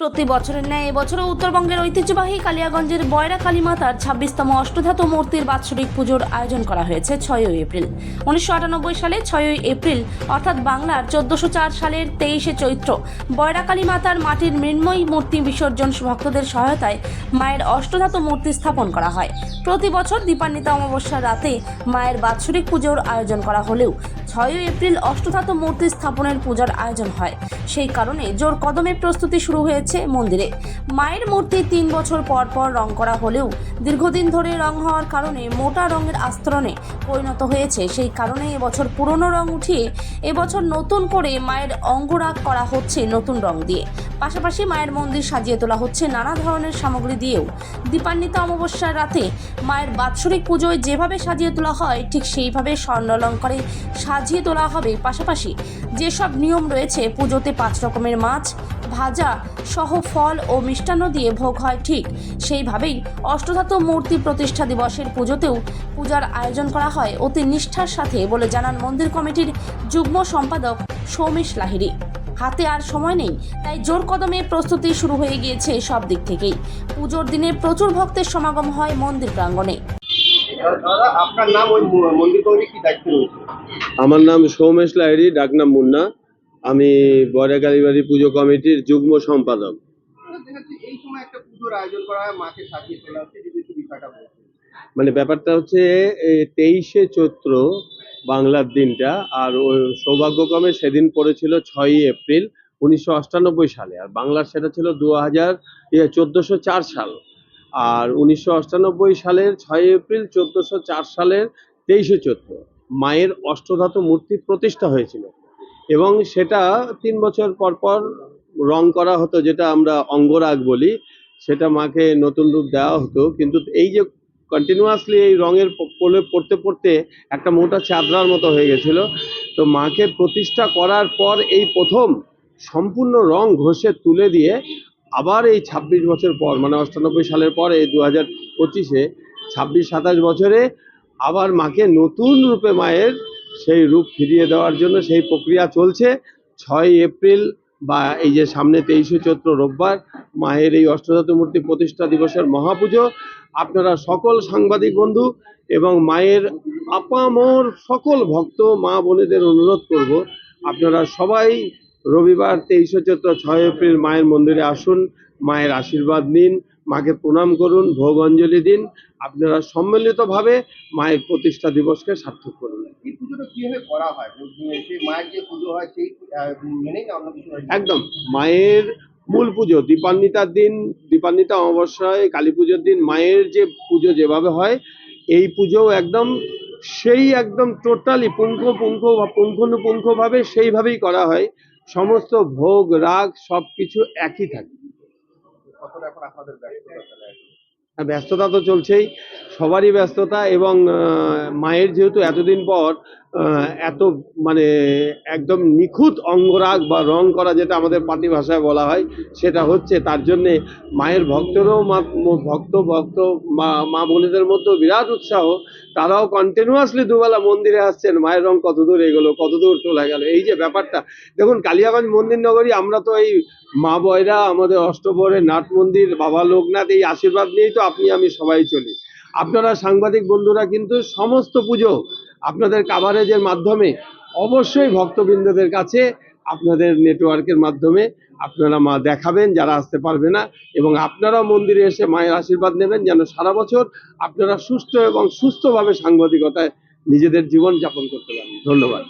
প্রতি বছরের ন্যায় এবছরও উত্তরবঙ্গের ঐতিহ্যবাহী কালিয়াগঞ্জের বয়রা কালীমাতার ছাব্বিশতম অষ্টধাতু মূর্তির বাৎসরিক পুজোর আয়োজন করা হয়েছে ছয়ই এপ্রিল। উনিশশো আটানব্বই সালে ছয়ই এপ্রিল, অর্থাৎ বাংলার চোদ্দশো চার সালের তেইশে চৈত্র বয়রা কালীমাতার মাটির মৃন্ময়ী মূর্তি বিসর্জন ভক্তদের সহায়তায় মায়ের অষ্টধাতু মূর্তি স্থাপন করা হয়। প্রতি বছর দীপান্বিতা অমাবস্যার রাতে মায়ের বাৎসরিক পুজোর আয়োজন করা হলেও ছয়ই এপ্রিল অষ্টধাতু মূর্তি স্থাপনের পূজার আয়োজন হয়। সেই কারণে জোর কদমে প্রস্তুতি শুরু হয়েছে মন্দিরে। মায়ের মূর্তি তিন বছর পর পর রং করা হলেও দীর্ঘদিন ধরে রং হওয়ার কারণে মোটা রঙের আস্তরণে পরিণত হয়েছে। সেই কারণে এবছর পুরনো রং উঠিয়ে এবছর নতুন করে মায়ের অঙ্গরাগ করা হচ্ছে নতুন রং দিয়ে। পাশাপাশি মায়ের মন্দির সাজিয়ে তোলা হচ্ছে নানা ধরনের সামগ্রী দিয়েও। দীপান্বিত অমাবস্যার রাতে মায়ের বাৎসরিক পুজোয় যেভাবে সাজিয়ে তোলা হয়, ঠিক সেইভাবে স্বর্ণালঙ্কারে সাজিয়ে তোলা হবে। পাশাপাশি যেসব নিয়ম রয়েছে, পুজোতে পাঁচ রকমের মাছ, ভাজা সহ ফল ও মিষ্টান্ন দিয়ে ভোগ হয় ঠিক সেইভাবেই অষ্টধাতু মূর্তি প্রতিষ্ঠা দিবসের পুজোতেও পূজার আয়োজন করা হয়। অতি নিষ্ঠার সাথে বলে জানান মন্দির কমিটির যুগ্ম সম্পাদক সৌমেশ লাহিড়ী। হাতে আর সময় নেই তাই জোর কদমে প্রস্তুতি শুরু হয়ে গিয়েছে সব দিক থেকেই। পুজোর দিনে প্রচুর ভক্তের সমাগম হয় মন্দির প্রাঙ্গণে। আপনার নাম ওই মন্দির কি দায়িত্ব আমার নাম সৌমেশ লাহিড়ী ডাকনাম মুন্না। আমি বয়রা কালীবাড়ি পুজো কমিটির যুগ্ম সম্পাদক। হয় মানে ব্যাপারটা হচ্ছে তেইশে চৈত্র বাংলার দিনটা। আর ওই সৌভাগ্যক্রমে সেদিন পড়েছিল ছয়ই এপ্রিল উনিশশো অষ্টানব্বই সালে। আর বাংলার সেটা ছিল দু হাজার চোদ্দোশো চার সাল। আর উনিশশো সালের ছয় এপ্রিল চোদ্দোশো চার সালের তেইশে চৈত্র মায়ের অষ্টধাতু মূর্তি প্রতিষ্ঠা হয়েছিল। এবং সেটা তিন বছর পর পর রং করা হতো, যেটা আমরা অঙ্গরাগ বলি। সেটা মাকে নতুন রূপ দেওয়া হতো। কিন্তু এই যে কন্টিনিউয়াসলি এই রঙের প- প্রলেপ পড়তে পড়তে একটা মোটা চাদরার মতো হয়ে গেছিল। তো মাকে প্রতিষ্ঠা করার পর এই প্রথম সম্পূর্ণ রং ঘষে তুলে দিয়ে আবার এই ছাব্বিশ বছর পর মানে অষ্টানব্বই সালের পর এই দু হাজার পঁচিশে ছাব্বিশ, সাতাশ বছরে আবার মাকে নতুন রূপে মায়ের সেই রূপ ফিরিয়ে দেওয়ার জন্য সেই প্রক্রিয়া চলছে। ছয় এপ্রিল বা এই যে সামনে তেইশে চৈত্র রোববার মায়ের এই অষ্টধাতু মূর্তি প্রতিষ্ঠা দিবসের মহাপুজো, আপনারা সকল সাংবাদিক বন্ধু এবং মায়ের আপামর সকল ভক্ত, মা বোনেদের অনুরোধ করব, আপনারা সবাই রবিবার তেইশে চৈত্র ছয় এপ্রিল মায়ের মন্দিরে আসুন, মায়ের আশীর্বাদ নিন। মাকে প্রণাম করুন ভোগ অঞ্জলি দিন। আপনারা সম্মিলিতভাবে মায়ের প্রতিষ্ঠা দিবসকে সার্থক করুন। হয়? হয় হয়? একদম। মায়ের মূল পুজো দীপান্বিতার দিন দীপান্বিতা অমাবস্যায় কালী পুজোর দিন মায়ের যে পুজো যেভাবে হয় এই পুজোও একদম সেই একদম টোটালি পুঙ্খ পুঙ্খ বা পুঙ্খানুপুঙ্খভাবে সেইভাবেই করা হয়। সমস্ত ভোগ রাগ সব কিছু একই থাকে। ব্যস্ততা হ্যাঁ, ব্যস্ততা তো চলছেই। সবারই ব্যস্ততা এবং মায়ের যেহেতু এতদিন পর এত মানে একদম নিখুঁত অঙ্গরাগ বা রং করা যেটা আমাদের পাটি ভাষায় বলা হয়, সেটা হচ্ছে তার জন্যে মায়ের ভক্তরও মা- ভক্ত ভক্ত, মা মা বোনেদের মধ্যেও বিরাট উৎসাহ। তারাও কন্টিনিউয়াসলি দুবেলা মন্দিরে আসছেন, মায়ের রং কত দূর এগোলো, কত দূর চলে গেল, এই যে ব্যাপারটা। দেখুন, কালিয়াগঞ্জ মন্দির নগরী আমরা তো এই মা বয়রা, আমাদের অষ্টপরে নাট মন্দির, বাবা লোকনাথ, এই আশীর্বাদ নিয়েই তো আপনি আমি সবাই চলি। আপনারা সাংবাদিক বন্ধুরা কিন্তু সমস্ত পুজো আপনাদের কাভারেজের মাধ্যমে অবশ্যই ভক্তবৃন্দদের কাছে আপনাদের নেটওয়ার্কের মাধ্যমে আপনারা মা দেখাবেন, যারা আসতে পারবে না, এবং আপনারাও মন্দিরে এসে মায়ের আশীর্বাদ নেবেন যেন সারা বছর আপনারা সুস্থ এবং সুস্থভাবে সাংবাদিকতায় নিজেদের জীবন যাপন করতে পারেন। ধন্যবাদ।